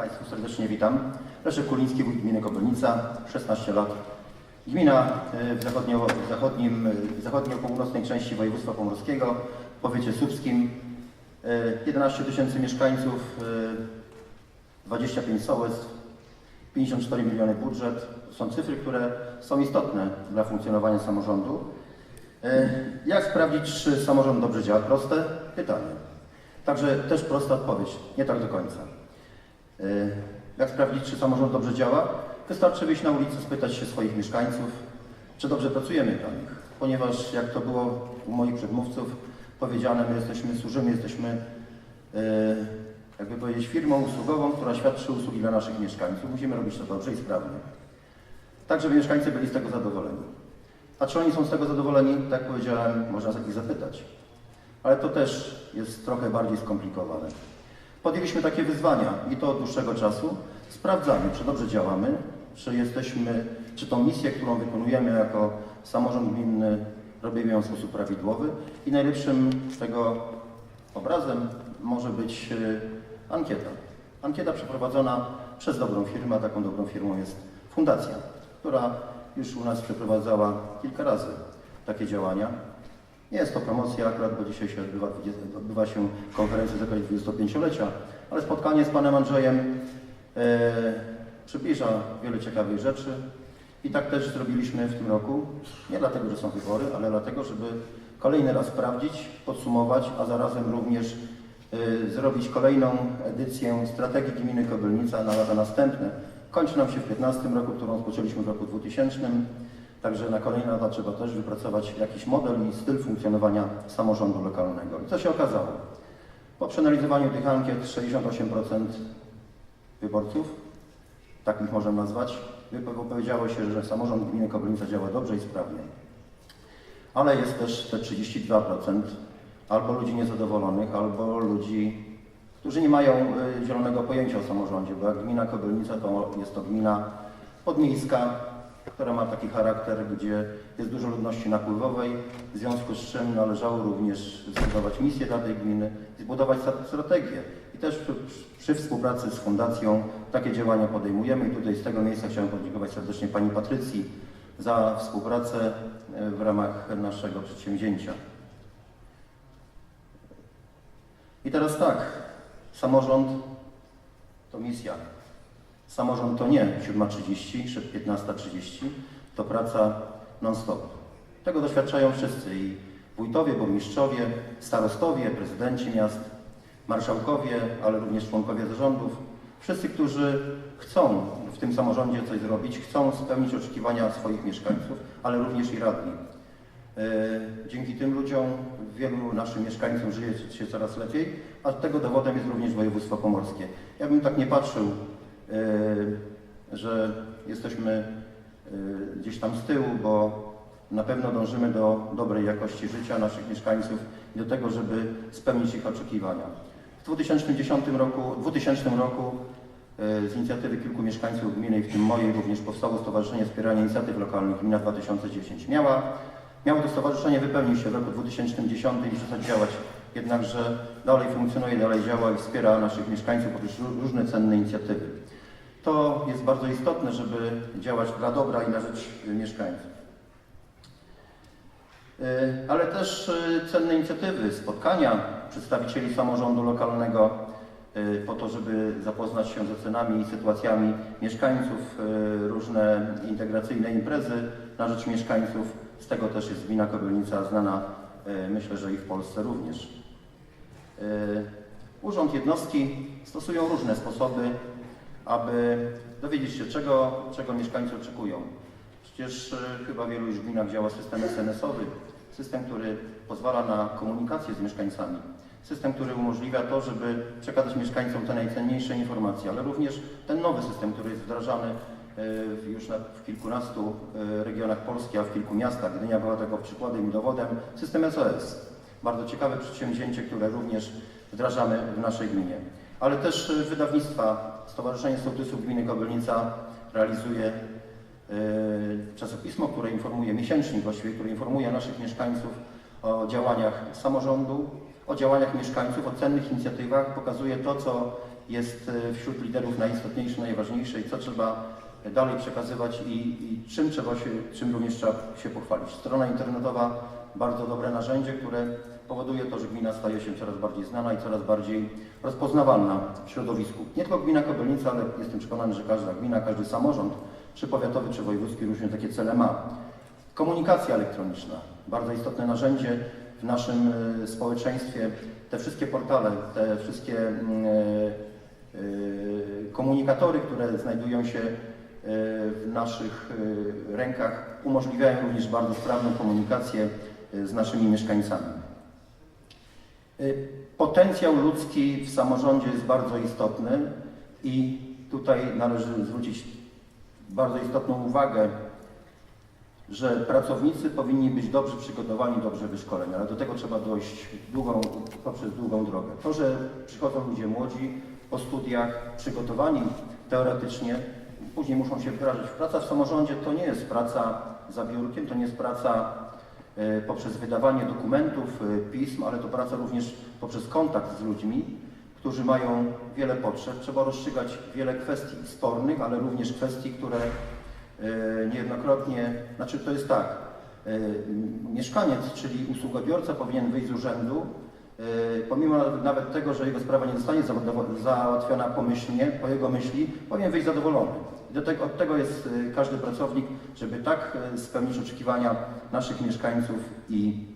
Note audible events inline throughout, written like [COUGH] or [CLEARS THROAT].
Państwu serdecznie witam. Leszek Kuliński, wójt gminy Kobylnica, 16 lat. Gmina e, w, zachodnio, zachodnim, e, zachodnio-północnej części województwa pomorskiego, w powiecie słupskim. E, 11 tysięcy mieszkańców, e, 25 sołectw, 54 miliony budżet. To są cyfry, które są istotne dla funkcjonowania samorządu. E, Jak sprawdzić, czy samorząd dobrze działa? Proste pytanie. Także też prosta odpowiedź, nie tak do końca. E, Jak sprawdzić, czy samorząd dobrze działa? Wystarczy wyjść na ulicę, spytać się swoich mieszkańców, czy dobrze pracujemy dla nich. Ponieważ, jak to było u moich przedmówców powiedziane, my jesteśmy, służymy, jesteśmy, e, jakby powiedzieć, firmą usługową, która świadczy usługi dla naszych mieszkańców. Musimy robić to dobrze i sprawnie. Tak, żeby mieszkańcy byli z tego zadowoleni. A czy oni są z tego zadowoleni? Tak powiedziałem, można takich zapytać. Ale to też jest trochę bardziej skomplikowane. Podjęliśmy takie wyzwania i to od dłuższego czasu. Sprawdzamy, czy dobrze działamy, czy jesteśmy, czy tą misję, którą wykonujemy jako samorząd gminny, robimy ją w sposób prawidłowy. I najlepszym tego obrazem może być e, ankieta. Ankieta przeprowadzona przez dobrą firmę, a taką dobrą firmą jest fundacja, która już u nas przeprowadzała kilka razy takie działania. Nie jest to promocja akurat, bo dzisiaj się odbywa, 20 odbywa się konferencja z okazji 25-lecia, ale spotkanie z panem Andrzejem e, przybliża wiele ciekawych rzeczy. I tak też zrobiliśmy w tym roku, nie dlatego, że są wybory, ale dlatego, żeby kolejny raz sprawdzić, podsumować, a zarazem również e, zrobić kolejną edycję strategii gminy Kobylnica na lata następne. Kończy nam się w 2015 roku, którą rozpoczęliśmy w roku 2000. Także na kolejne lata trzeba też wypracować jakiś model i styl funkcjonowania samorządu lokalnego. I co się okazało? Po przeanalizowaniu tych ankiet 68% wyborców, tak ich możemy nazwać, wypowiedziało się, że samorząd gminy Kobylnica działa dobrze i sprawnie. Ale jest też te 32% albo ludzi niezadowolonych, albo ludzi, którzy nie mają y, zielonego pojęcia o samorządzie, bo jak gmina Kobylnica to jest to gmina podmiejska, która ma taki charakter, gdzie jest dużo ludności napływowej, w związku z czym należało również zbudować misję dla tej gminy i zbudować strategię. I też przy, przy współpracy z Fundacją takie działania podejmujemy i tutaj z tego miejsca chciałem podziękować serdecznie Pani Patrycji za współpracę e, w ramach naszego przedsięwzięcia. I teraz tak, samorząd to misja. Samorząd to nie 7.30, 15.30, to praca non-stop. Tego doświadczają wszyscy i wójtowie, burmistrzowie, starostowie, prezydenci miast, marszałkowie, ale również członkowie zarządów. Wszyscy, którzy chcą w tym samorządzie coś zrobić, chcą spełnić oczekiwania swoich mieszkańców, ale również i radni. E, Dzięki tym ludziom wielu naszym mieszkańcom żyje się coraz lepiej, a tego dowodem jest również województwo pomorskie. Ja bym tak nie patrzył, że jesteśmy e, gdzieś tam z tyłu, bo na pewno dążymy do dobrej jakości życia naszych mieszkańców i do tego, żeby spełnić ich oczekiwania. W 2010 roku, 2000 roku e, z inicjatywy kilku mieszkańców gminy, w tym mojej również powstało Stowarzyszenie Wspierania Inicjatyw Lokalnych Gmina 2010. Miała, miało to stowarzyszenie wypełnić się w roku 2010 i przestać działać, jednakże dalej funkcjonuje, dalej działa i wspiera naszych mieszkańców poprzez ró- różne cenne inicjatywy. To jest bardzo istotne, żeby działać dla dobra i na rzecz y, mieszkańców. E, ale też e, cenne inicjatywy, spotkania przedstawicieli samorządu lokalnego po to, żeby zapoznać się z ocenami i sytuacjami mieszkańców, różne integracyjne imprezy na rzecz mieszkańców. Z tego też jest gmina Kobylnica znana, myślę, że i w Polsce również. Urząd jednostki stosują różne sposoby, aby dowiedzieć się, czego, czego mieszkańcy oczekują. Przecież e, chyba wielu już gminach działa system SNS-owy, system, który pozwala na komunikację z mieszkańcami, system, który umożliwia to, żeby przekazać mieszkańcom te najcenniejsze informacje, ale również ten nowy system, który jest wdrażany e, już na, w kilkunastu e, regionach Polski, a w kilku miastach. Gdynia była tego przykładem i dowodem. System SOS. Bardzo ciekawe przedsięwzięcie, które również wdrażamy w naszej gminie. Ale też wydawnictwa. Stowarzyszenie Sołtysów Gminy Kobylnica realizuje e, czasopismo, które informuje, miesięcznik właściwie, który informuje naszych mieszkańców o działaniach samorządu, o działaniach mieszkańców, o cennych inicjatywach, pokazuje to, co jest e, wśród liderów najistotniejszy, najważniejszy i co trzeba dalej przekazywać i, i czym trzeba się, czym również trzeba się pochwalić. Strona internetowa, bardzo dobre narzędzie, które powoduje to, że gmina staje się coraz bardziej znana i coraz bardziej rozpoznawalna w środowisku. Nie tylko gmina Kobylnica, ale jestem przekonany, że każda gmina, każdy samorząd, czy powiatowy, czy wojewódzki, różnie takie cele ma. Komunikacja elektroniczna, bardzo istotne narzędzie w naszym e, społeczeństwie. Te wszystkie portale, te wszystkie mm, e, e, komunikatory, które znajdują się w naszych rękach, umożliwiają również bardzo sprawną komunikację z naszymi mieszkańcami. E, Potencjał ludzki w samorządzie jest bardzo istotny i tutaj należy zwrócić bardzo istotną uwagę że pracownicy powinni być dobrze przygotowani, dobrze wyszkoleni, ale do tego trzeba dojść długą, poprzez długą drogę. To, że przychodzą ludzie młodzi po studiach, przygotowani teoretycznie, później muszą się wdrażać. Praca w samorządzie to nie jest praca za biurkiem, to nie jest praca poprzez wydawanie dokumentów, e, pism, ale to praca również poprzez kontakt z ludźmi, którzy mają wiele potrzeb. Trzeba rozstrzygać wiele kwestii spornych, ale również kwestii, które E, niejednokrotnie, znaczy to jest tak, e, mieszkaniec, czyli usługobiorca powinien wyjść z urzędu, e, pomimo nawet tego, że jego sprawa nie zostanie załatwiona pomyślnie, po jego myśli, powinien wyjść zadowolony. Do tego, od tego jest e, każdy pracownik, żeby tak e, spełnić oczekiwania naszych mieszkańców i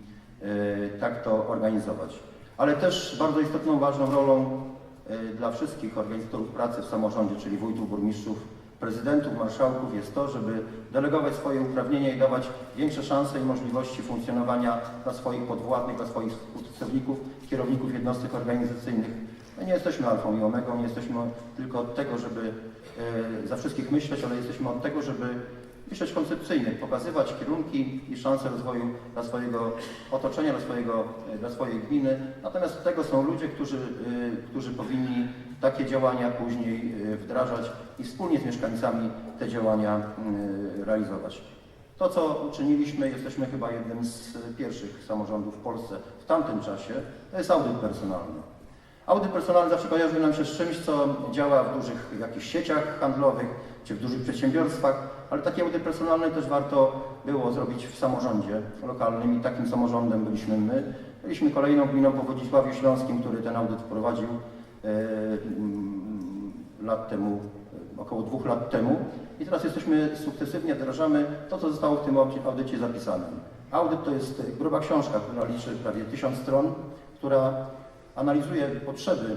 e, tak to organizować. Ale też bardzo istotną, ważną rolą dla wszystkich organizatorów pracy w samorządzie, czyli wójtów, burmistrzów, prezydentów, marszałków jest to, żeby delegować swoje uprawnienia i dawać większe szanse i możliwości funkcjonowania dla swoich podwładnych, dla swoich współpracowników, kierowników jednostek organizacyjnych. My nie jesteśmy alfą i omegą, nie jesteśmy tylko od tego, żeby e, za wszystkich myśleć, ale jesteśmy od tego, żeby myśleć koncepcyjnie, pokazywać kierunki i szanse rozwoju dla swojego otoczenia, dla, swojego, e, dla swojej gminy. Natomiast od tego są ludzie, którzy, e, którzy powinni takie działania później wdrażać i wspólnie z mieszkańcami te działania realizować. To, co uczyniliśmy, jesteśmy chyba jednym z pierwszych samorządów w Polsce w tamtym czasie, to jest audyt personalny. Audyt personalny zawsze kojarzy nam się z czymś, co działa w dużych jakichś sieciach handlowych czy w dużych przedsiębiorstwach, ale taki audyt personalny też warto było zrobić w samorządzie lokalnym i takim samorządem byliśmy my. Byliśmy kolejną gminą po Wodzisławiu Śląskim, który ten audyt wprowadził e, mm, lat temu, e, około dwóch lat temu. I teraz jesteśmy, sukcesywnie wdrażamy to, co zostało w tym audy- audycie zapisane. Audyt to jest gruba książka, która liczy prawie tysiąc stron, która analizuje potrzeby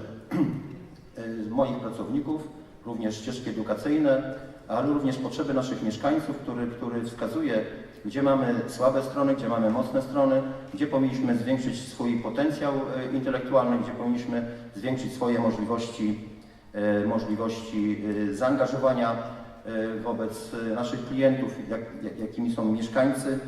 e, [CLEARS THROAT] moich pracowników, również ścieżki edukacyjne, ale również potrzeby naszych mieszkańców, który, który wskazuje, gdzie mamy słabe strony, gdzie mamy mocne strony, gdzie powinniśmy zwiększyć swój potencjał e, intelektualny, gdzie powinniśmy zwiększyć swoje możliwości, e, możliwości zaangażowania wobec naszych klientów, jak, jakimi są mieszkańcy.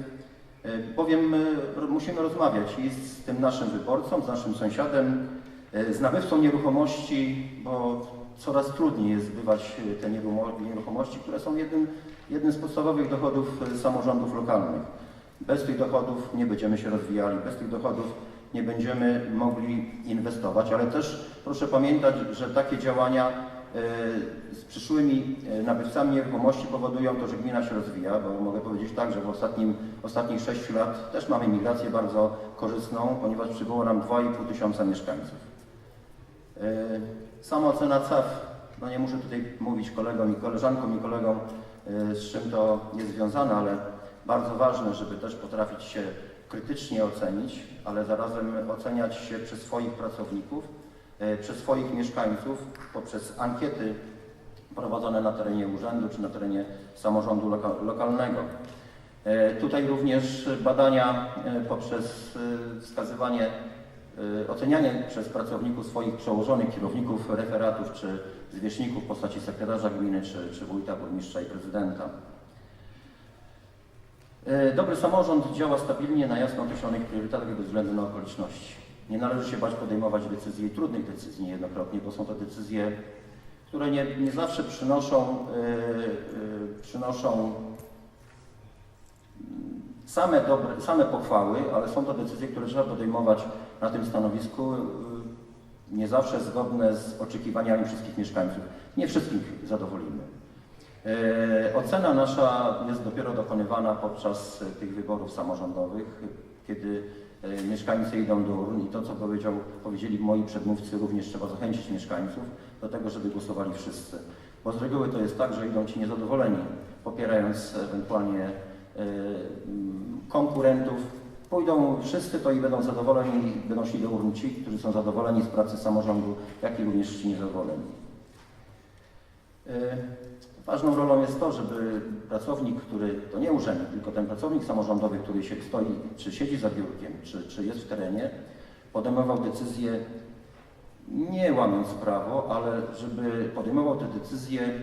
E, Bowiem e, musimy rozmawiać i z tym naszym wyborcą, z naszym sąsiadem, e, z nabywcą nieruchomości, bo coraz trudniej jest zbywać te nieruchomo- nieruchomości, które są jednym, jednym z podstawowych dochodów samorządów lokalnych. Bez tych dochodów nie będziemy się rozwijali, bez tych dochodów nie będziemy mogli inwestować, ale też proszę pamiętać, że takie działania z przyszłymi e, nabywcami nieruchomości powodują to, że gmina się rozwija, bo mogę powiedzieć tak, że w ostatnim, ostatnich 6 lat też mamy migrację bardzo korzystną, ponieważ przybyło nam 2,5 tysiąca mieszkańców. E, Sama ocena CAF, no nie muszę tutaj mówić kolegom i koleżankom i kolegom, e, z czym to jest związane, ale bardzo ważne, żeby też potrafić się krytycznie ocenić, ale zarazem oceniać się przez swoich pracowników, e, przez swoich mieszkańców, poprzez ankiety prowadzone na terenie urzędu czy na terenie samorządu loka lokalnego. E, Tutaj również badania e, poprzez e, wskazywanie, e, ocenianie przez pracowników swoich przełożonych, kierowników referatów czy zwierzchników w postaci sekretarza gminy czy, czy wójta, burmistrza i prezydenta. E, Dobry samorząd działa stabilnie na jasno określonych priorytetach bez względu na okoliczności. Nie należy się bać podejmować decyzji, i trudnych decyzji niejednokrotnie, bo są to decyzje, które nie, nie zawsze przynoszą, e, e, przynoszą same, dobre, same pochwały, ale są to decyzje, które trzeba podejmować na tym stanowisku, y, nie zawsze zgodne z oczekiwaniami wszystkich mieszkańców. Nie wszystkich zadowolimy. E, Ocena nasza jest dopiero dokonywana podczas tych wyborów samorządowych, kiedy mieszkańcy idą do urn i to, co powiedział, powiedzieli moi przedmówcy, również trzeba zachęcić mieszkańców do tego, żeby głosowali wszyscy. Bo z reguły to jest tak, że idą ci niezadowoleni, popierając ewentualnie e, mm, konkurentów. Pójdą wszyscy to i będą zadowoleni, będą szli do urn ci, którzy są zadowoleni z pracy samorządu, jak i również ci niezadowoleni. Ważną rolą jest to, żeby pracownik, który to nie urzędnik, tylko ten pracownik samorządowy, który się stoi, czy siedzi za biurkiem, czy, czy jest w terenie, podejmował decyzje nie łamiąc prawo, ale żeby podejmował te decyzje,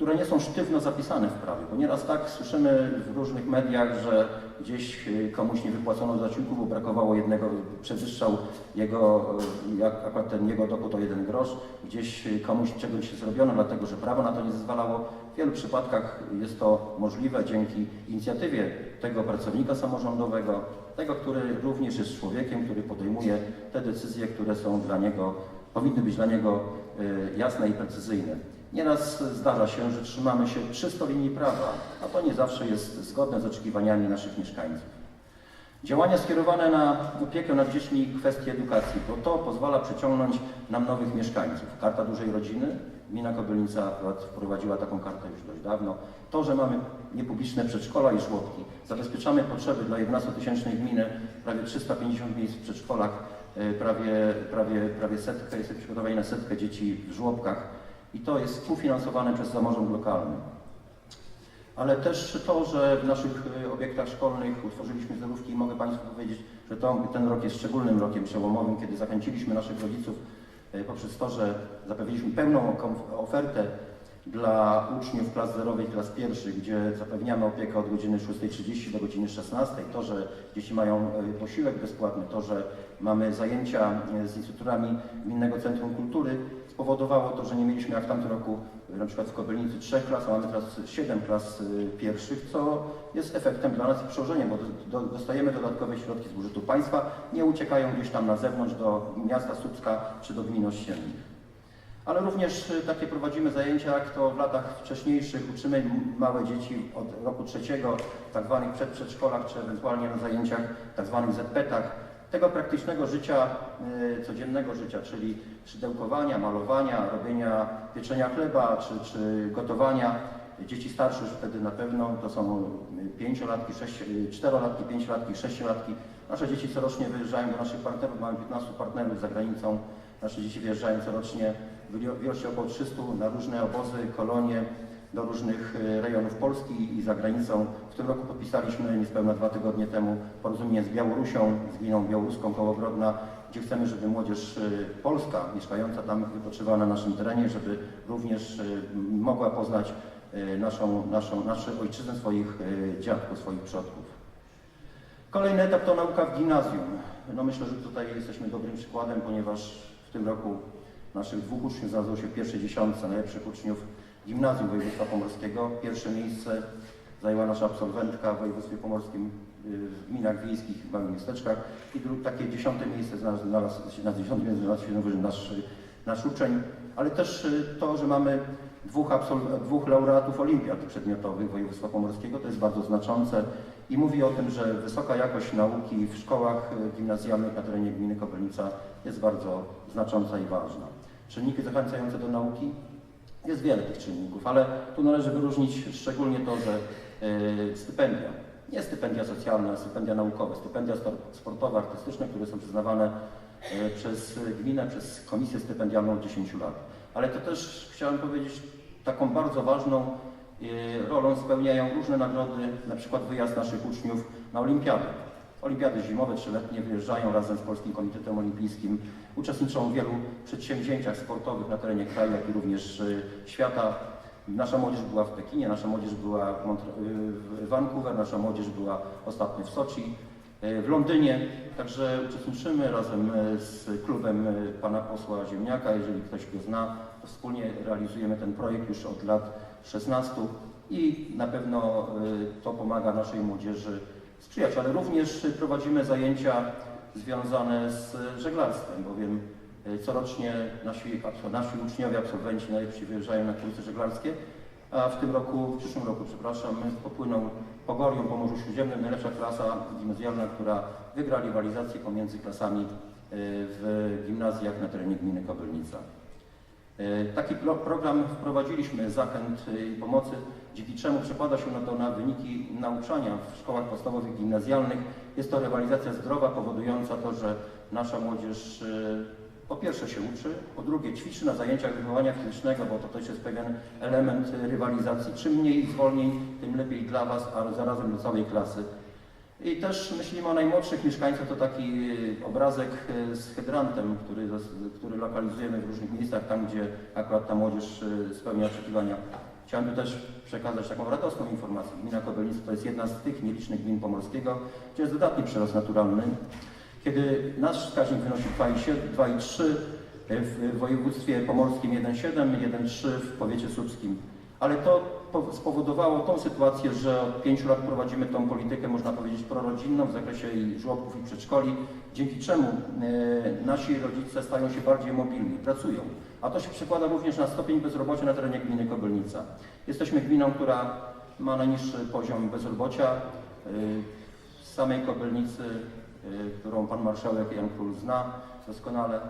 które nie są sztywno zapisane w prawie. Bo nieraz tak słyszymy w różnych mediach, że gdzieś y, komuś nie wypłacono zasiłku, bo brakowało jednego, przewyższał jego, y, jak akurat ten jego dochód o jeden grosz, gdzieś y, komuś czegoś zrobiono, dlatego że prawo na to nie zezwalało. W wielu przypadkach jest to możliwe dzięki inicjatywie tego pracownika samorządowego, tego, który również jest człowiekiem, który podejmuje te decyzje, które są dla niego, powinny być dla niego y, jasne i precyzyjne. Nieraz zdarza się, że trzymamy się 300 linii prawa, a to nie zawsze jest zgodne z oczekiwaniami naszych mieszkańców. Działania skierowane na opiekę nad dziećmi i kwestie edukacji, bo to pozwala przyciągnąć nam nowych mieszkańców. Karta Dużej Rodziny, gmina Kobylnica akurat wprowadziła taką kartę już dość dawno. To, że mamy niepubliczne przedszkola i żłobki, zabezpieczamy potrzeby dla 11-tysięcznej gminy, prawie 350 miejsc w przedszkolach, e, prawie, prawie, prawie setkę, jest przygotowanie na setkę dzieci w żłobkach i to jest współfinansowane przez samorząd lokalny. Ale też to, że w naszych y, obiektach szkolnych utworzyliśmy zerówki i mogę Państwu powiedzieć, że to, ten rok jest szczególnym rokiem przełomowym, kiedy zachęciliśmy naszych rodziców y, poprzez to, że zapewniliśmy pełną ofertę dla uczniów klas zerowych, klas pierwszych, gdzie zapewniamy opiekę od godziny 6.30 do godziny 16. To, że dzieci mają y, posiłek bezpłatny, to, że mamy zajęcia y, z instruktorami Gminnego Centrum Kultury, spowodowało to, że nie mieliśmy jak w tamtym roku na przykład w Kobylnicy trzech klas, a mamy teraz siedem klas y, pierwszych, co jest efektem dla nas i przełożeniem, bo do, do, dostajemy dodatkowe środki z budżetu państwa, nie uciekają gdzieś tam na zewnątrz do miasta Słupska czy do gmin ościennych. Ale również y, takie prowadzimy zajęcia, jak to w latach wcześniejszych uczymy małe dzieci od roku trzeciego w tak zwanych przedszkolach, czy ewentualnie na zajęciach tak zwanych ZP-tach, tego praktycznego życia, y, codziennego życia, czyli szydełkowania, malowania, robienia pieczenia chleba, czy, czy gotowania. Dzieci starsze już wtedy na pewno to są y, pięciolatki, sześć, y, czterolatki, pięciolatki, sześciolatki. Nasze dzieci corocznie wyjeżdżają do naszych partnerów, mamy 15 partnerów za granicą. Nasze dzieci wyjeżdżają corocznie ilości około 300 na różne obozy, kolonie do różnych y, rejonów Polski i za granicą. W tym roku podpisaliśmy niespełna dwa tygodnie temu porozumienie z Białorusią, z gminą białoruską Kołogrodna, gdzie chcemy, żeby młodzież y, polska mieszkająca tam wypoczywała na naszym terenie, żeby również y, mogła poznać naszą, naszą, naszą ojczyznę swoich dziadków, swoich przodków. Kolejny etap to nauka w gimnazjum. No myślę, że tutaj jesteśmy dobrym przykładem, ponieważ w tym roku naszych dwóch uczniów znalazło się w pierwszej dziesiątce najlepszych uczniów gimnazjum województwa pomorskiego. Pierwsze miejsce zajęła nasza absolwentka w województwie pomorskim y, w gminach wiejskich i małych miasteczkach i takie dziesiąte miejsce znalazł, znalazł na dziesiątym miejscu znalazł się nasz, nasz uczeń, ale też y, to, że mamy dwóch, dwóch laureatów olimpiad przedmiotowych województwa pomorskiego, to jest bardzo znaczące i mówi o tym, że wysoka jakość nauki w szkołach y, gimnazjalnych na terenie gminy Kopelnica jest bardzo znacząca i ważna. Czynniki zachęcające do nauki jest wiele tych czynników, ale tu należy wyróżnić szczególnie to, że y, stypendia, nie stypendia socjalne, stypendia naukowe, stypendia sportowe, artystyczne, które są przyznawane y, przez gminę, przez komisję stypendialną od 10 lat. Ale to też chciałem powiedzieć, taką bardzo ważną y, rolą spełniają różne nagrody, na przykład wyjazd naszych uczniów na olimpiadę. Olimpiady zimowe, trzyletnie wyjeżdżają razem z Polskim Komitetem Olimpijskim, uczestniczą w wielu przedsięwzięciach sportowych na terenie kraju, jak i również y, świata. Nasza młodzież była w Pekinie, nasza młodzież była w, y, w Vancouver, nasza młodzież była ostatnio w Soczi, y, w Londynie. Także uczestniczymy razem z klubem pana posła Ziemniaka, jeżeli ktoś go zna, wspólnie realizujemy ten projekt już od lat 16 i na pewno to pomaga naszej młodzieży sprzyjać, ale również prowadzimy zajęcia związane z żeglarstwem, bowiem E, Corocznie nasi, nasi uczniowie, absolwenci najlepsi wyjeżdżają na kursy żeglarskie, a w tym roku, w przyszłym roku, przepraszam, popłyną Pogorią po Morzu Śródziemnym. Najlepsza klasa gimnazjalna, która wygra rywalizację pomiędzy klasami e, w gimnazjach na terenie gminy Kobylnica. E, Taki pro, program wprowadziliśmy, zachęt i pomocy, dzięki czemu przekłada się na to na wyniki nauczania w szkołach podstawowych, gimnazjalnych. Jest to rywalizacja zdrowa, powodująca to, że nasza młodzież e, po pierwsze się uczy, po drugie ćwiczy na zajęciach wychowania fizycznego, bo to też jest pewien element rywalizacji. Czym mniej zwolnień, tym lepiej dla Was, a zarazem dla całej klasy. I też myślimy o najmłodszych mieszkańcach, to taki e, obrazek e, z hydrantem, który, który lokalizujemy w różnych miejscach, tam gdzie akurat ta młodzież spełnia oczekiwania. Chciałem tu też przekazać taką radosną informację. Gmina Kobylnica to jest jedna z tych nielicznych gmin pomorskiego, gdzie jest dodatni przyrost naturalny. Kiedy nasz wskaźnik wynosi 2,7 2,3, w województwie pomorskim 1,7, 1,3 w powiecie słupskim. Ale to spowodowało tą sytuację, że od pięciu lat prowadzimy tą politykę, można powiedzieć, prorodzinną w zakresie i żłobków i przedszkoli, dzięki czemu e, nasi rodzice stają się bardziej mobilni, pracują. A to się przekłada również na stopień bezrobocia na terenie gminy Kobylnica. Jesteśmy gminą, która ma najniższy poziom bezrobocia. e, Z samej Kobylnicy, e, którą pan marszałek Jan Król zna doskonale,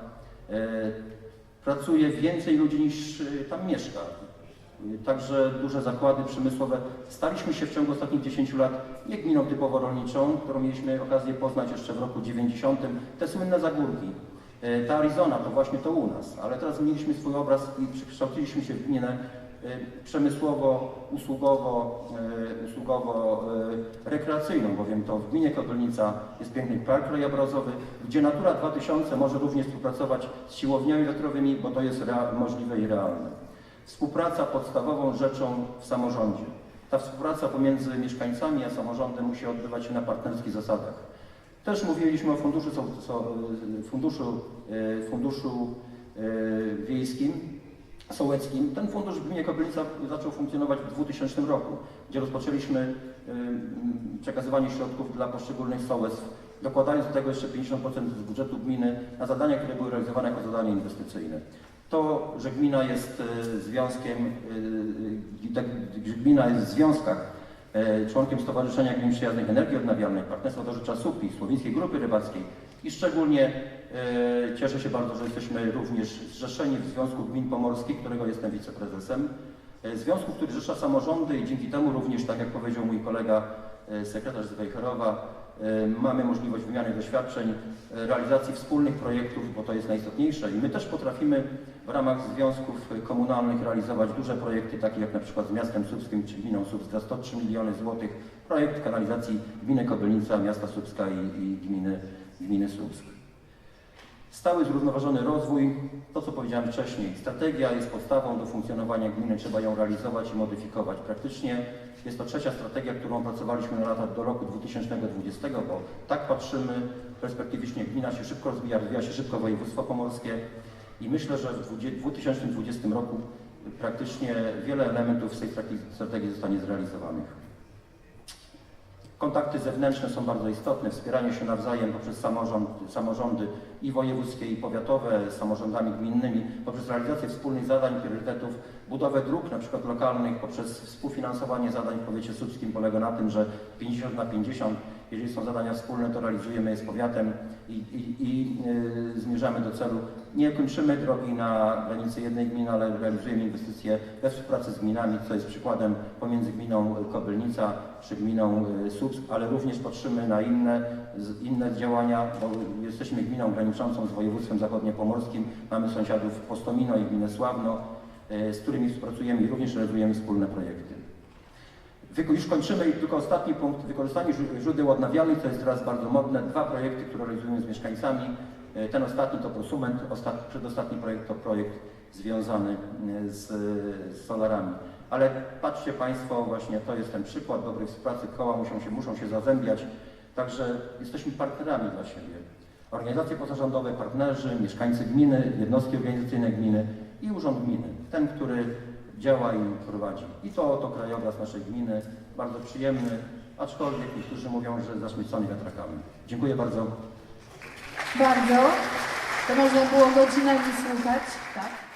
pracuje więcej ludzi niż tam mieszka. Także duże zakłady przemysłowe. Staliśmy się w ciągu ostatnich 10 lat nie gminą typowo rolniczą, którą mieliśmy okazję poznać jeszcze w roku 90. Te słynne zagórki. E, Ta Arizona to właśnie to u nas, ale teraz zmieniliśmy swój obraz i przekształciliśmy się w gminę e, przemysłowo, usługowo, e, usługowo rekreacyjną, bowiem to w gminie Kobylnica jest piękny park krajobrazowy, gdzie Natura 2000 może również współpracować z siłowniami wiatrowymi, bo to jest możliwe i realne. Współpraca podstawową rzeczą w samorządzie. Ta współpraca pomiędzy mieszkańcami a samorządem musi odbywać się na partnerskich zasadach. Też mówiliśmy o funduszu, so, funduszu, e, funduszu e, wiejskim, sołeckim. Ten fundusz w gminie Kobylnica zaczął funkcjonować w 2000 roku, gdzie rozpoczęliśmy e, przekazywanie środków dla poszczególnych sołectw, dokładając do tego jeszcze 50% z budżetu gminy na zadania, które były realizowane jako zadania inwestycyjne. To, że gmina jest e, związkiem, e, tak, że gmina jest w związkach e, członkiem Stowarzyszenia Gmin Przyjaznych Energii Odnawialnej, Partnerstwa do SUPI, Słowińskiej Grupy Rybackiej i szczególnie cieszę się bardzo, że jesteśmy również zrzeszeni w Związku Gmin Pomorskich, którego jestem wiceprezesem. Związku, który zrzesza samorządy i dzięki temu również, tak jak powiedział mój kolega sekretarz z mamy możliwość wymiany doświadczeń, realizacji wspólnych projektów, bo to jest najistotniejsze i my też potrafimy w ramach związków komunalnych realizować duże projekty, takie jak na przykład z miastem Słupskim czy gminą Słupsk za 103 miliony złotych, projekt kanalizacji gminy Kobylnica, miasta Słupska i, i gminy, gminy Słupsk. Stały, zrównoważony rozwój, to co powiedziałem wcześniej, strategia jest podstawą do funkcjonowania gminy, trzeba ją realizować i modyfikować. Praktycznie jest to trzecia strategia, którą opracowaliśmy na lata do roku 2020, bo tak patrzymy perspektywicznie, gmina się szybko rozwija, rozwija się szybko województwo pomorskie i myślę, że w 2020 roku praktycznie wiele elementów z tej strategii- zostanie zrealizowanych. Kontakty zewnętrzne są bardzo istotne, wspieranie się nawzajem poprzez samorząd, samorządy i wojewódzkie, i powiatowe, z samorządami gminnymi, poprzez realizację wspólnych zadań, priorytetów, budowę dróg, na przykład lokalnych, poprzez współfinansowanie zadań w powiecie słupskim polega na tym, że 50 na 50, jeżeli są zadania wspólne, to realizujemy je z powiatem i, i, i yy, zmierzamy do celu. Nie kończymy drogi na granicy jednej gminy, ale realizujemy inwestycje we współpracy z gminami, co jest przykładem pomiędzy gminą Kobylnica czy gminą y, Słupsk, ale również patrzymy na inne, inne działania, bo jesteśmy gminą graniczącą z województwem zachodniopomorskim, mamy sąsiadów Postomino i gminę Sławno, y, z którymi współpracujemy i również realizujemy wspólne projekty. Już kończymy i tylko ostatni punkt, wykorzystanie źródeł- źródeł odnawialnych, to jest teraz bardzo modne. Dwa projekty, które realizujemy z mieszkańcami. E, Ten ostatni to prosument, ostat, przedostatni projekt to projekt związany e, z, z solarami. Ale patrzcie Państwo, właśnie to jest ten przykład dobrej współpracy, koła muszą się, muszą się zazębiać, także jesteśmy partnerami dla siebie. Organizacje pozarządowe, partnerzy, mieszkańcy gminy, jednostki organizacyjne gminy i urząd gminy, ten, który działa i prowadzi. I to oto krajobraz naszej gminy, bardzo przyjemny, aczkolwiek niektórzy mówią, że zaśmiecony wiatrakami. Dziękuję bardzo. Bardzo. To można było godzinami słuchać, tak?